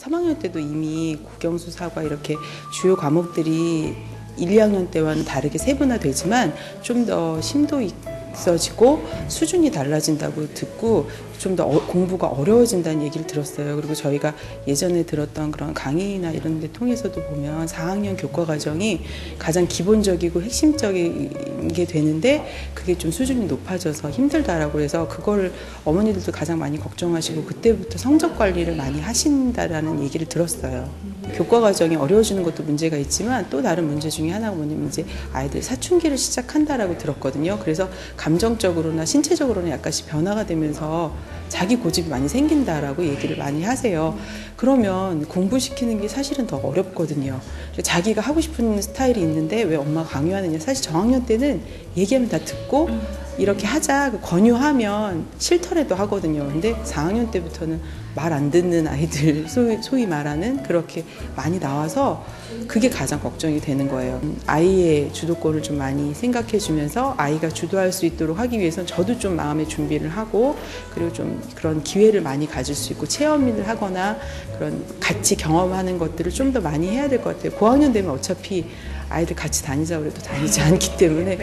3학년 때도 이미 국영수 사과 이렇게 주요 과목들이 1, 2학년 때와는 다르게 세분화되지만 좀 더 심도 있 어지고 수준이 달라진다고 듣고 좀 더 공부가 어려워진다는 얘기를 들었어요. 그리고 저희가 예전에 들었던 그런 강의나 이런 데 통해서도 보면 4학년 교과 과정이 가장 기본적이고 핵심적인 게 되는데 그게 좀 수준이 높아져서 힘들다라고 해서 그걸 어머니들도 가장 많이 걱정하시고 그때부터 성적 관리를 많이 하신다라는 얘기를 들었어요. 교과 과정이 어려워지는 것도 문제가 있지만 또 다른 문제 중에 하나가 뭐냐면 이제 아이들 사춘기를 시작한다라고 들었거든요. 그래서 감정적으로나 신체적으로는 약간씩 변화가 되면서 자기 고집이 많이 생긴다라고 얘기를 많이 하세요. 그러면 공부시키는 게 사실은 더 어렵거든요. 자기가 하고 싶은 스타일이 있는데 왜 엄마가 강요하느냐. 사실 저학년 때는 얘기하면 다 듣고 이렇게 하자 그 권유하면 싫더라도 하거든요. 근데 4학년 때부터는 말 안 듣는 아이들 소위, 소위 말하는 그렇게 많이 나와서 그게 가장 걱정이 되는 거예요. 아이의 주도권을 좀 많이 생각해 주면서 아이가 주도할 수 있도록 하기 위해서는 저도 좀 마음의 준비를 하고 그리고 좀 그런 기회를 많이 가질 수 있고 체험을 하거나 그런 같이 경험하는 것들을 좀 더 많이 해야 될 것 같아요. 고학년 되면 어차피 아이들 같이 다니자고 해도 다니지 않기 때문에